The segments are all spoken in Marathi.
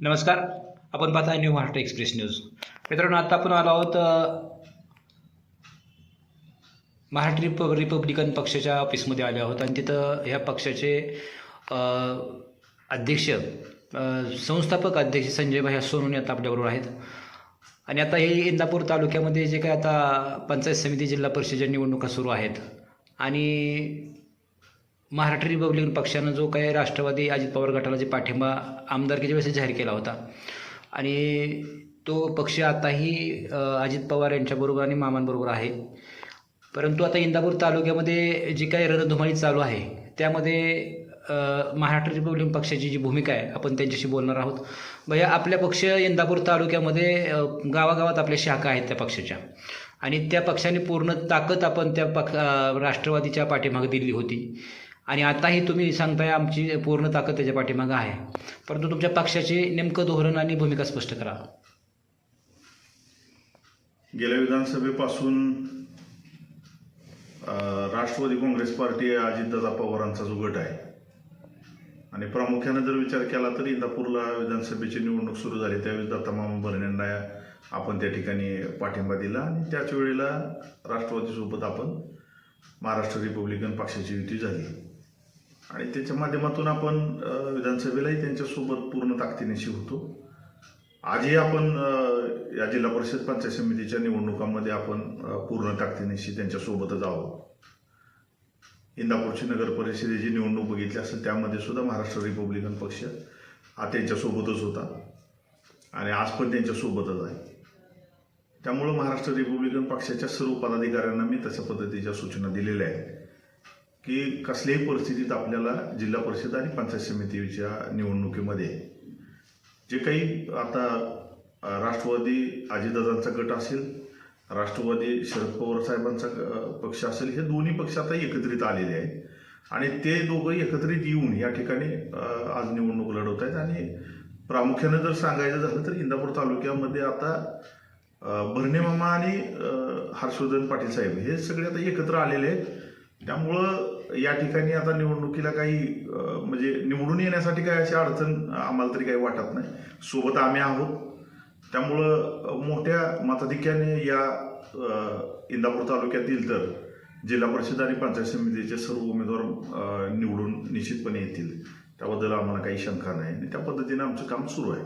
नमस्कार. आपण पाहताय न्यू महाराष्ट्र एक्सप्रेस न्यूज मित्रांनो आता आपण आलो आहोत महाराष्ट्र रिप रिपब्लिकन पक्षाच्या ऑफिसमध्ये आले आहोत. आणि तिथं ह्या पक्षाचे अध्यक्ष संस्थापक अध्यक्ष संजय भाई सोनून आता आपल्याबरोबर आहेत. आणि आता हे इंदापूर तालुक्यामध्ये जे काय आता पंचायत समिती जिल्हा परिषदेच्या निवडणुका सुरू आहेत. आणि महाराष्ट्र रिपब्लिकन पक्षानं जो काही राष्ट्रवादी अजित पवार गटाला जे पाठिंबा आमदारकीच्या वेळेस जाहीर केला होता. आणि तो पक्ष आताही अजित पवार यांच्याबरोबर आणि मामांबरोबर आहे. परंतु आता इंदापूर तालुक्यामध्ये जी काही रणधुमाळी चालू आहे त्यामध्ये महाराष्ट्र रिपब्लिकन पक्षाची जी भूमिका आहे आपण त्यांच्याशी बोलणार आहोत. भैया आपल्या पक्ष इंदापूर तालुक्यामध्ये गावागावात आपल्या शाखा आहेत त्या पक्षाच्या. आणि त्या पक्षाने पूर्ण ताकद आपण त्या पक्ष राष्ट्रवादीच्या पाठीमागे दिली होती. आणि आताही तुम्ही सांगताय आमची पूर्ण ताकद त्याच्या पाठीमागं आहे. परंतु तुमच्या पक्षाचे नेमकं धोरण आणि भूमिका स्पष्ट करा. गेल्या विधानसभेपासून राष्ट्रवादी काँग्रेस पार्टी अजितदादा पवारांचा जो गट आहे आणि प्रामुख्याने जर विचार केला तर इंदापूरला विधानसभेची निवडणूक सुरू झाली त्यावेळेस दत्ता मामा आपण त्या ठिकाणी पाठिंबा दिला आणि त्याच वेळेला राष्ट्रवादीसोबत आपण महाराष्ट्र रिपब्लिकन पक्षाची युती झाली. आणि त्याच्या माध्यमातून आपण विधानसभेलाही त्यांच्यासोबत पूर्ण ताकदीनेशी होतो. आजही आपण या जिल्हा परिषद पंचायत समितीच्या निवडणुकांमध्ये आपण पूर्ण ताकदीनेशी त्यांच्यासोबतच आहोत. इंदापूरची नगर परिषदेची निवडणूक बघितली असेल त्यामध्ये सुद्धा महाराष्ट्र रिपब्लिकन पक्ष हा त्यांच्यासोबतच होता. आणि आज पण त्यांच्यासोबतच आहे. त्यामुळं महाराष्ट्र रिपब्लिकन पक्षाच्या सर्व पदाधिकाऱ्यांना मी तशा पद्धतीच्या सूचना दिलेल्या आहेत. की कसल्याही परिस्थितीत आपल्याला जिल्हा परिषद आणि पंचायत समितीच्या निवडणुकीमध्ये जे काही आता राष्ट्रवादी अजितदादांचा गट असेल राष्ट्रवादी शरद पवार साहेबांचा पक्ष असेल हे दोन्ही पक्ष आता एकत्रित आलेले आहेत. आणि ते दोघं एकत्रित येऊन या ठिकाणी आज निवडणूक लढवत आहेत. आणि प्रामुख्यानं जर सांगायचं झालं तर इंदापूर तालुक्यामध्ये आता भरणे मामा आणि हर्षवर्धन पाटील साहेब हे सगळे आता एकत्र आलेले आहेत. त्यामुळं या ठिकाणी आता निवडणुकीला काही म्हणजे निवडून येण्यासाठी काही अशी अडचण आम्हाला तरी काही वाटत नाही. सोबत आम्ही आहोत. त्यामुळं मोठ्या मताधिक्याने या इंदापूर तालुक्यातील तर जिल्हा परिषद आणि पंचायत समितीचे सर्व उमेदवार निवडून निश्चितपणे येतील. त्याबद्दल आम्हाला काही शंका नाही आणि त्या पद्धतीने आमचं काम सुरू आहे.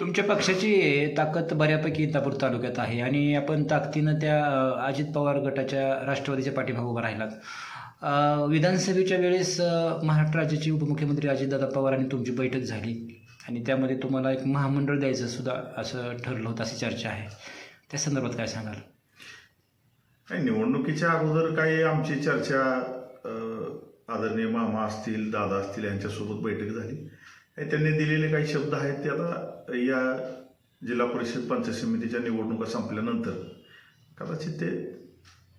तुमच्या पक्षाची ताकद बऱ्यापैकी इंदापूर तालुक्यात आहे आणि आपण ताकदीनं त्या अजित पवार गटाच्या राष्ट्रवादीच्या पाठीमागे उभा राहिलात. विधानसभेच्या वेळेस महाराष्ट्र राज्याचे उपमुख्यमंत्री अजितदादा पवार आणि तुमची बैठक झाली. आणि त्यामध्ये तुम्हाला एक महामंडळ द्यायचं सुद्धा असं ठरलं होतं अशी चर्चा आहे. त्या संदर्भात काय सांगाल? काही निवडणुकीच्या अगोदर काही आमची चर्चा आदरणीय मामा असतील दादा असतील यांच्यासोबत बैठक झाली. आणि त्यांनी दिलेले काही शब्द आहेत ते आता या जिल्हा परिषद पंचायत समितीच्या निवडणुका संपल्यानंतर कदाचित ते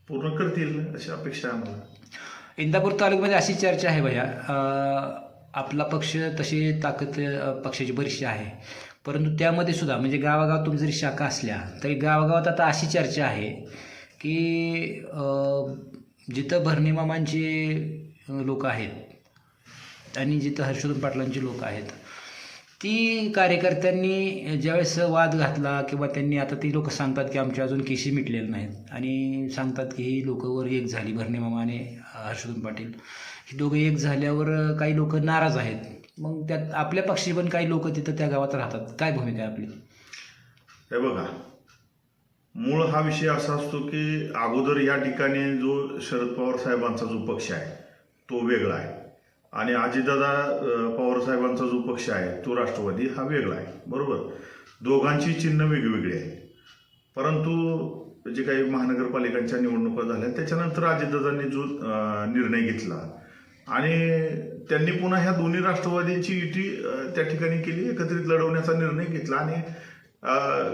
पूर्ण करतील अशी अपेक्षा आहे आम्हाला. इंदापूर तालुक्यामध्ये अशी चर्चा आहे भैया आपला पक्ष तशी ताकद पक्षाची बरीचशी आहे. परंतु त्यामध्ये सुद्धा म्हणजे गावागावात तुमची जरी शाखा असल्या तरी गावागावात आता अशी चर्चा आहे की जिथं भरणीमामांचे लोक आहेत आणि जिथं हर्षवर्धन पाटलांचे लोक आहेत ती कार्यकर्त्यांनी ज्यावेळेस वाद घातला किंवा त्यांनी आता ती लोक सांगतात की आमच्या अजून केशी मिटलेले नाहीत. आणि सांगतात की ही लोकं वर एक झाली. भरणे मामा आणि हर्षवर्धन पाटील. ही दोघं एक झाल्यावर काही लोक नाराज आहेत. मग त्यात आपल्या पक्षी पण काही लोक तिथं त्या गावात राहतात. काय भूमिका आहे आपली? हे बघा. मूळ हा विषय असा असतो की अगोदर या ठिकाणी जो शरद पवार साहेबांचा जो पक्ष आहे तो वेगळा आहे. आणि अजितदादा पवारसाहेबांचा जो पक्ष आहे तो राष्ट्रवादी हा वेगळा आहे. बरोबर? दोघांची चिन्ह वेगवेगळी आहे परंतु जे काही महानगरपालिकांच्या निवडणुका झाल्या त्याच्यानंतर अजितदादांनी जो निर्णय घेतला आणि त्यांनी पुन्हा ह्या दोन्ही राष्ट्रवादींची युती त्या ठिकाणी केली एकत्रित लढवण्याचा निर्णय घेतला आणि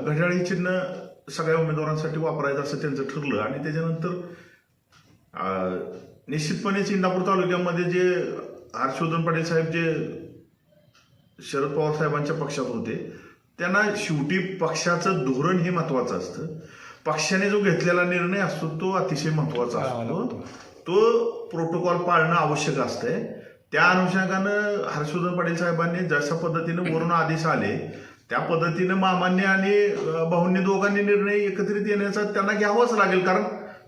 घड्याळी चिन्ह सगळ्या उमेदवारांसाठी वापरायचं असं त्यांचं ठरलं आणि त्याच्यानंतर निश्चितपणे निश्चितपणेच इंदापूर तालुक्यामध्ये जे हर्षवर्धन पाटील साहेब जे शरद पवार साहेबांच्या पक्षात होते त्यांना शेवटी पक्षाचं धोरण हे महत्वाचं असतं. पक्षाने जो घेतलेला निर्णय असतो तो अतिशय महत्त्वाचा असतो. तो प्रोटोकॉल पाळणं आवश्यक असतंय. त्या अनुषंगानं हर्षवर्धन पाटील साहेबांनी जशा पद्धतीनं वरून आदेश आले त्या पद्धतीनं मामांनी आणि भाऊंनी दोघांनी निर्णय एकत्रित येण्याचा त्यांना घ्यावाच लागेल कारण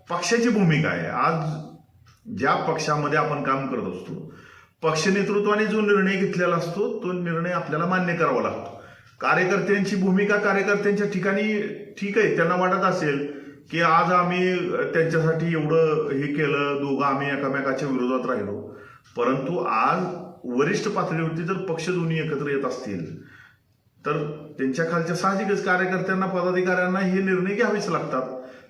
पक्षाची भूमिका आहे. आज ज्या पक्षामध्ये आपण काम करत असतो पक्ष नेतृत्वाने जो निर्णय घेतलेला असतो तो निर्णय आपल्याला मान्य करावा लागतो. कार्यकर्त्यांची भूमिका कार्यकर्त्यांच्या ठिकाणी ठीक आहे त्यांना वाटत असेल की आज आम्ही त्यांच्यासाठी एवढं हे केलं दोघं आम्ही एकामेकाच्या विरोधात राहिलो. परंतु आज वरिष्ठ पातळीवरती जर पक्ष दोन्ही एकत्र येत असतील तर त्यांच्या खालच्या साहजिकच कार्यकर्त्यांना पदाधिकाऱ्यांना हे निर्णय घ्यावेच लागतात.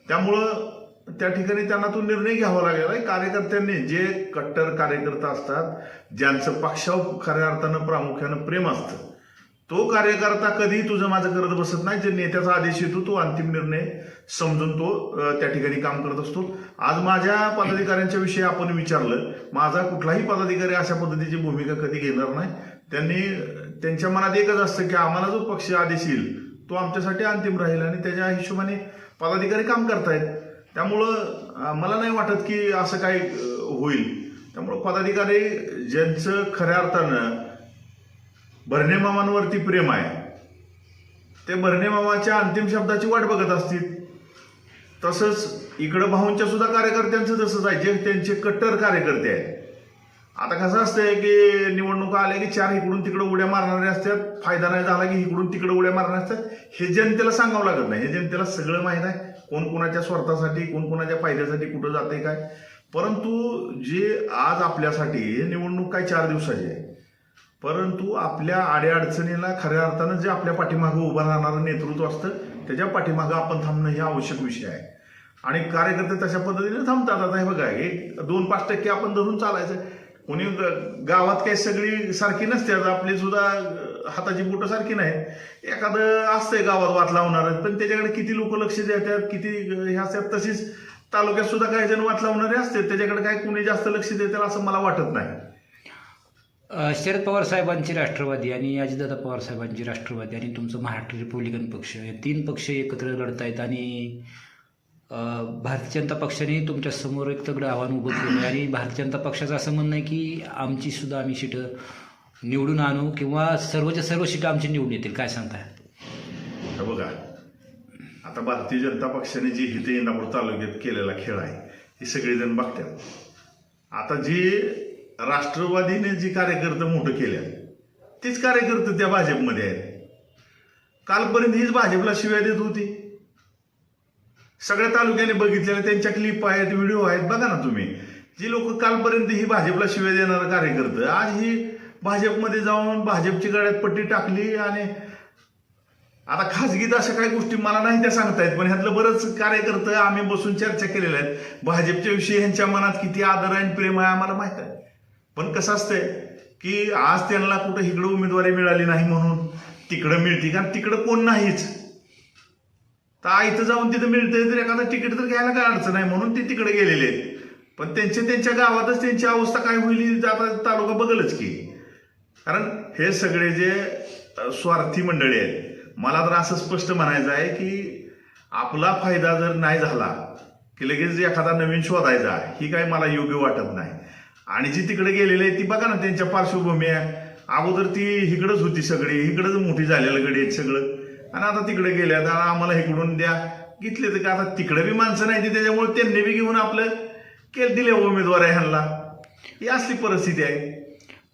त्यामुळं त्या ठिकाणी त्यांना तो निर्णय घ्यावा लागेल. आहे कार्यकर्त्यांनी जे कट्टर कार्यकर्ता असतात ज्यांचं पक्षाव खऱ्या अर्थानं प्रामुख्यानं प्रेम असतं तो कार्यकर्ता कधी तुझं माझं करत बसत नाही. जे नेत्याचा आदेश येतो तो अंतिम निर्णय समजून तो त्या ठिकाणी काम करत असतो. आज माझ्या पदाधिकाऱ्यांच्या विषयी आपण विचारलं माझा कुठलाही पदाधिकारी अशा पद्धतीची भूमिका कधी घेणार नाही. त्यांनी त्यांच्या मनात एकच असतं की आम्हाला जो पक्ष आदेश येईल तो आमच्यासाठी अंतिम राहील. आणि त्याच्या हिशोबाने पदाधिकारी काम करतायत. त्यामुळं मला नाही वाटत की असं काही होईल. त्यामुळं पदाधिकारी ज्यांचं खऱ्या अर्थानं भरणे मामांवरती प्रेम आहे ते भरणे मामाच्या अंतिम शब्दाची वाट बघत असतील. तसंच इकडं भाऊंच्या सुद्धा कार्यकर्त्यांचं तसंच आहे जे त्यांचे कट्टर कार्यकर्ते आहेत. आता कसं असतंय की निवडणुका आल्या की चार इकडून तिकडं उड्या मारणारे असतात फायदा नाही झाला की इकडून तिकडं उड्या मारणारे असतात. हे जनतेला सांगावं लागत नाही हे जनतेला सगळं माहीत आहे. कोण कोणाच्या स्वार्थासाठी कोण कोणाच्या फायद्यासाठी कुठं जाते काय? परंतु जे आज आपल्यासाठी हे निवडणूक काय चार दिवसाची आहे. परंतु आपल्या अडीअडचणीला खऱ्या अर्थानं जे आपल्या पाठीमागं उभं राहणारं नेतृत्व असतं त्याच्या पाठीमागं आपण थांबणं हे आवश्यक विषय आहे. आणि कार्यकर्ते तशा पद्धतीने थांबतात. आता हे बघा एक दोन पाच टक्के आपण धरून चालायचं. कोणी ग- गावात काही सगळी सारखी नसते. आता आपली सुद्धा हाताची बोटं सारखी नाही. एखादं असतंय गावात वाट लावणार पण त्याच्याकडे किती लोक लक्ष देतात किती हे असतात. तशीच तालुक्यात सुद्धा काही जण वाट लावणारे असतात त्याच्याकडे काय कुणी जास्त लक्ष देतात असं मला वाटत नाही. शरद पवार साहेबांची राष्ट्रवादी आणि अजितदादा पवार साहेबांची राष्ट्रवादी आणि तुमचं महाराष्ट्र रिपब्लिकन पक्ष हे तीन पक्ष एकत्र लढतायत आणि भारतीय जनता पक्षाने तुमच्यासमोर एक तगडं आव्हान उभं केलं आहे आणि भारतीय जनता पक्षाचं असं म्हणणं आहे की आमची सुद्धा आम्ही सीटं निवडून आणू किंवा सर्वच्या सर्व सीटं आमची निवडून येतील काय सांगताय? हे बघा आता भारतीय जनता पक्षाने जी हिते इंदापूर तालुक्यात केलेला खेळ आहे हे सगळेजण बघतात. आता जी राष्ट्रवादीने जी कार्यकर्ते मोठं केल्या तीच कार्यकर्ते त्या भाजपमध्ये आहेत. कालपर्यंत हीच भाजपला शिव्या देत होती. सगळ्या तालुक्याने बघितलेल्या त्यांच्या क्लिप आहेत व्हिडिओ आहेत बघा ना तुम्ही. जी लोक कालपर्यंत ही भाजपला शिव्या देणारं कार्यकर्ते आज ही भाजपमध्ये जाऊन भाजपची गळ्यात पट्टी टाकली आणि आता खाजगीत अशा काही गोष्टी मला नाही त्या सांगता येत पण ह्यातलं बरंच कार्यकर्ते आम्ही बसून चर्चा केलेल्या आहेत. भाजपच्या विषयी ह्यांच्या मनात किती आदर आणि प्रेम आहे आम्हाला माहीत आहे. पण कसं असतंय की आज त्यांना कुठं इकडं उमेदवारी मिळाली नाही म्हणून तिकडं मिळते कारण तिकडं कोण नाहीच. तर इथं जाऊन तिथं मिळतंय तर एखादं तिकीट तर घ्यायला काय अडचण नाही म्हणून ते तिकडे गेलेले आहेत. पण त्यांच्या त्यांच्या गावातच त्यांची अवस्था काय होईल आता तालुका बदलच की. कारण हे सगळे जे स्वार्थी मंडळी आहेत मला तर असं स्पष्ट म्हणायचं आहे की आपला फायदा जर नाही झाला की लगेच एखादा नवीन शोधायचा ही काय मला योग्य वाटत नाही. आणि जी तिकडे गेलेली आहे ती बघा ना त्यांच्या पार्श्वभूमी आहे. अगोदर ती इकडंच होती सगळी इकडंच मोठी झालेलं गडी आहेत सगळं. आणि आता तिकडे गेल्या तर आम्हाला इकडून द्या. घेतले तर का आता तिकडे बी माणसं नाही ती त्याच्यामुळे त्यांनी बी घेऊन आपलं केलं दिले उमेदवार आहे ह्यांना. ही असली परिस्थिती आहे.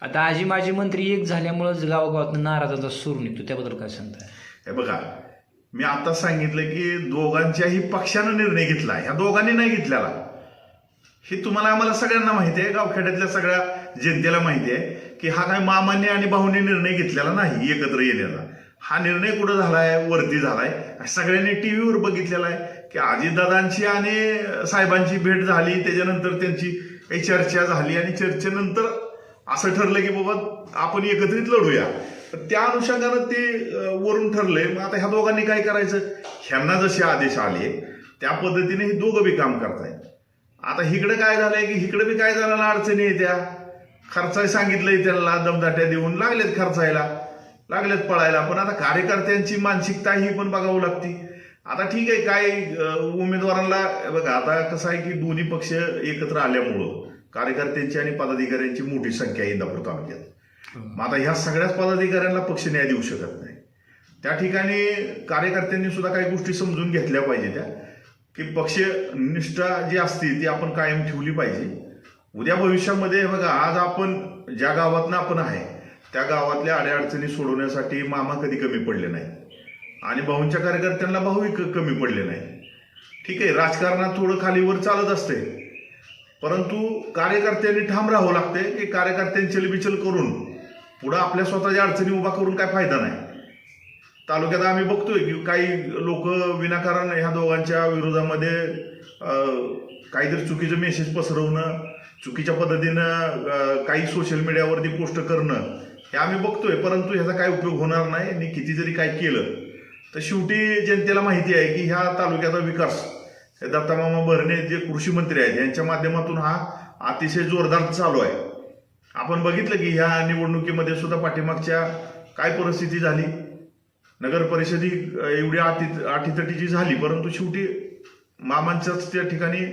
आता आजी माजी मंत्री एक झाल्यामुळं गावागावात नाराजाचा सूर निघतो त्याबद्दल काय सांगताय? हे बघा मी आता सांगितलं की दोघांच्याही पक्षानं निर्णय घेतला ह्या दोघांनी नाही घेतलेला. हे तुम्हाला आम्हाला सगळ्यांना माहिती आहे गावखेड्यातल्या सगळ्या जनतेला माहिती आहे की हा काय मामाने आणि भाऊने निर्णय घेतलेला नाही एकत्र येण्याचा. हा निर्णय कुठं झालाय वरती झालाय सगळ्यांनी टीव्हीवर बघितलेला आहे की अजितदादांची आणि साहेबांची भेट झाली त्याच्यानंतर त्यांची काही चर्चा झाली आणि चर्चेनंतर असं ठरलं की बाबा आपण एकत्रित लढूया. तर त्या अनुषंगानं ते वरून ठरलंय मग आता ह्या दोघांनी काय करायचं? ह्यांना जसे आदेश आले त्या पद्धतीने हे दोघं बी काम करतायत. आता हिकडं काय झालंय की इकडे बी काय झालं अडचणी येत्या खर्चाय सांगितलंय त्यांना दमदाट्या देऊन लागलेत खर्चायला. लागलेत पळायला. पण आता कार्यकर्त्यांची मानसिकता ही पण बघावं लागती. आता ठीक आहे काय उमेदवारांना बघा आता कसं आहे की दोन्ही पक्ष एकत्र आल्यामुळं कार्यकर्त्यांची आणि पदाधिकाऱ्यांची मोठी संख्या इंदापूर तालुक्यात. मग आता ह्या सगळ्याच पदाधिकाऱ्यांना पक्ष न्याय देऊ शकत नाही. त्या ठिकाणी कार्यकर्त्यांनी सुद्धा काही गोष्टी समजून घेतल्या पाहिजे त्या की पक्ष निष्ठा जी असते ती आपण कायम ठेवली पाहिजे. उद्या भविष्यामध्ये बघा आज आपण ज्या गावातनं आपण आहे त्या गावातल्या अडीअडचणी सोडवण्यासाठी मामा कधी कमी पडले नाही आणि भाऊंच्या कार्यकर्त्यांना भाऊही कमी पडले नाही ठीक आहे राजकारणात थोडं खालीवर चालत असते परंतु कार्यकर्त्यांनी ठाम राहावं लागते की कार्यकर्त्यांची चलबिचल करून पुढं आपल्या स्वतःच्या अडचणी उभा करून काय फायदा नाही. तालुक्यात आम्ही बघतोय की काही लोक विनाकारण ह्या दोघांच्या विरोधामध्ये काहीतरी चुकीचं मेसेज पसरवणं चुकीच्या पद्धतीनं काही सोशल मीडियावरती पोस्ट करणं हे आम्ही बघतोय. परंतु ह्याचा काय उपयोग होणार नाही आणि किती जरी काय केलं. तर शेवटी जनतेला माहिती आहे की ह्या तालुक्याचा विकास दत्तामामा भरणे जे कृषी मंत्री आहेत यांच्या माध्यमातून हा अतिशय जोरदार चालू आहे. आपण बघितलं की ह्या निवडणुकीमध्ये सुद्धा पाठीमागच्या काय परिस्थिती झाली? नगर परिषदी एवढी अति आटीतटीची झाली परंतु शेवटी मामांच्याच त्या ठिकाणी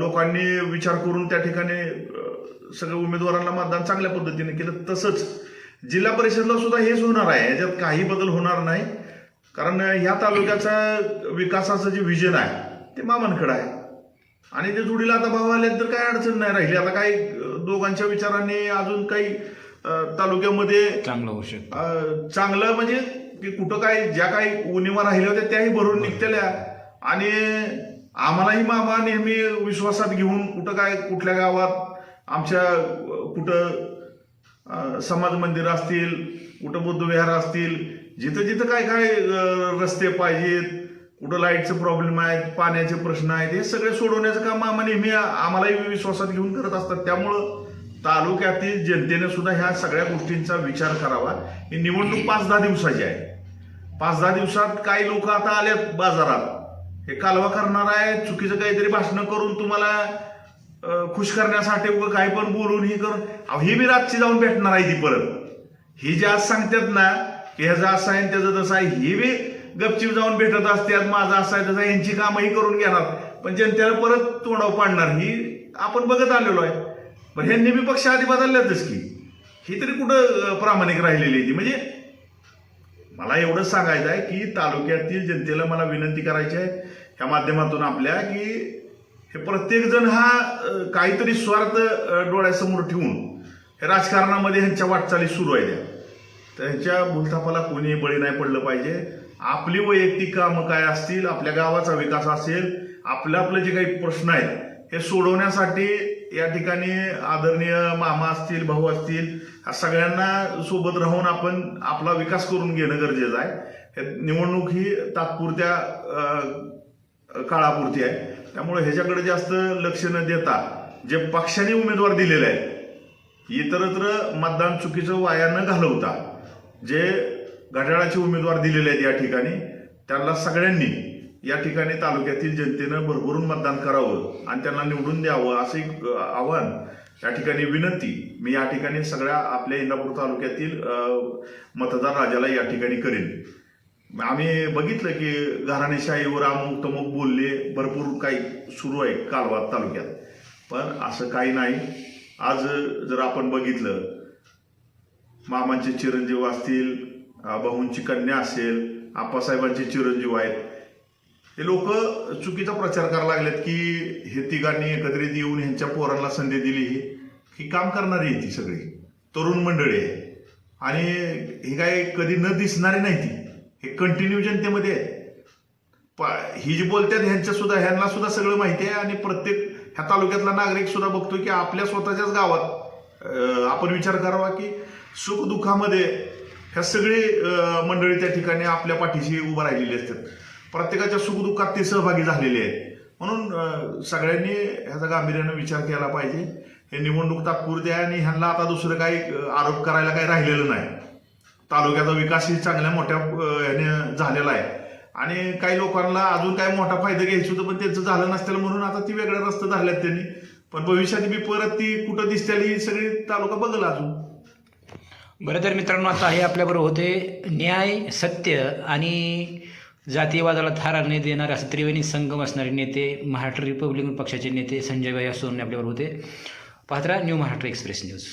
लोकांनी विचार करून त्या ठिकाणी सगळ्या उमेदवारांना मतदान चांगल्या पद्धतीने केलं. तसंच जिल्हा परिषदला सुद्धा हेच होणार आहे. याच्यात काही बदल होणार नाही. कारण ह्या तालुक्याचा विकासाचं जे व्हिजन आहे ते मामांकडे आहे. आणि ते जोडीला आता भाव आले तर काय अडचण नाही राहिली. आता काही दोघांच्या विचारांनी अजून काही तालुक्यामध्ये चांगलं होऊ शकतं. चांगलं म्हणजे की कुठं काय ज्या काही उणीवा राहिल्या होत्या त्याही भरून निघतेल्या. आणि आम्हालाही मामा नेहमी विश्वासात घेऊन कुठं काय कुठल्या गावात आमच्या कुठं समाज मंदिर असतील कुठं बुद्धविहार असतील जिथं जिथं काय काय रस्ते पाहिजेत कुठं लाईटचे प्रॉब्लेम आहेत पाण्याचे प्रश्न आहेत हे सगळे सोडवण्याचं काम आम्हा नेहमी आम्हालाही विश्वासात घेऊन करत असतात. त्यामुळं तालुक्यातील जनतेने सुद्धा ह्या सगळ्या गोष्टींचा विचार करावा. ही निवडणूक पाच दहा दिवसाची आहे. पाच दहा दिवसात काही लोक आता आलेत बाजारात. हे कालवा करणार आहे चुकीचं काहीतरी भाषण करून तुम्हाला खुश करण्यासाठी उगं काही पण बोलून ही करून. अहो, ही बी रातची जाऊन भेटणार आहे ती परत. ही जे आज सांगतात ना की ह्याचं असं आहे त्याचं तसं आहे ही बी गपचीप जाऊन भेटत असतात माझा असं आहे तसं यांची कामही करून घेणार. पण जनतेला परत तोंडावर पाडणार ही आपण बघत आलेलो आहे. पण ह्यांनी बी पक्ष आधी बदलल्यातच की. ही तरी कुठं प्रामाणिक राहिलेली आहे ती. म्हणजे मला एवढंच सांगायचं आहे की तालुक्यातील जनतेला मला विनंती करायची आहे ह्या माध्यमातून आपल्या की हे प्रत्येकजण हा काहीतरी स्वार्थ डोळ्यासमोर ठेवून हे राजकारणामध्ये ह्यांच्या वाटचाली सुरू आहे त्या तर भूलथापाला कोणी बळी नाही पडलं पाहिजे. आपली वैयक्तिक कामं काय असतील आपल्या गावाचा विकास असेल आपलं आपलं जे काही प्रश्न आहेत हे सोडवण्यासाठी या ठिकाणी आदरणीय मामा असतील भाऊ असतील सगळ्यांना सोबत राहून आपण आपला विकास करून घेणं गरजेचं आहे. हे निवडणूक ही तात्पुरत्या काळापुरती आहे. त्यामुळे ह्याच्याकडे जास्त लक्ष न देता जे पक्षाने उमेदवार दिलेले आहे इतरत्र मतदान चुकीचं वाया न घालवता जे घड्याळाचे उमेदवार दिलेले आहेत या ठिकाणी. त्यांना सगळ्यांनी या ठिकाणी तालुक्यातील जनतेनं भरभरून मतदान करावं आणि त्यांना निवडून द्यावं असं एक आव्हान या ठिकाणी विनंती. मी या ठिकाणी सगळ्या आपल्या इंदापूर तालुक्यातील मतदार राजाला या ठिकाणी करेन. आम्ही बघितलं की घराणेशाहीवर अमुक तमुक बोलले भरपूर काही सुरू आहे कालवा तालुक्यात. पण असं काही नाही. आज जर आपण बघितलं मामांचे चिरंजीव असतील अ, भाऊंची कन्या असेल आप्पासाहेबांचे चिरंजीव आहेत. हे लोक चुकीचा प्रचार करायला लागलेत की हे तिघांनी एकत्रित येऊन ह्यांच्या पोरांना संधी दिली ही. ही काम करणारी आहे ती सगळी. तरुण मंडळी आहे. आणि हे काय कधी न दिसणारी नाही ती. हे कंटिन्यू जनतेमध्ये आहे पा- ही जी बोलतात ह्यांच्या सुद्धा ह्यांना सुद्धा सगळं माहिती आहे आणि प्रत्येक ह्या तालुक्यातला नागरिक सुद्धा बघतो की आपल्या स्वतःच्याच गावात आपण विचार करावा की सुख दुःखामध्ये ह्या सगळी मंडळी त्या ठिकाणी आपल्या पाठीशी उभं राहिलेली असतात. प्रत्येकाच्या सुखदुःखात ते सहभागी झालेले आहेत. म्हणून सगळ्यांनी ह्याचा गांभीर्यानं विचार केला पाहिजे. हे निवडणूक तात्पुरती आहे आणि ह्यांना आता दुसरं काही आरोप करायला काही राहिलेलं नाही. तालुक्याचा विकासही चांगल्या मोठ्या ह्याने झालेला आहे. आणि काही लोकांना अजून काय मोठा फायदा घ्यायचं होतं पण त्यांचं झालं नसतं म्हणून आता ती वेगळ्या रस्ते झाल्यात त्यांनी. पण भविष्यात बी परत ती कुठं दिसतील ही सगळी तालुका बघल अजून. बरं तर मित्रांनो आता हे आपल्याबरोबर होते न्याय सत्य आणि जातीयवादाला थार न देणारे असं त्रिवेणी संगम असणारे नेते महाराष्ट्र रिपब्लिकन पक्षाचे नेते संजयभाई सोनने आपल्याबरोबर होते. Patra new Maharashtra express news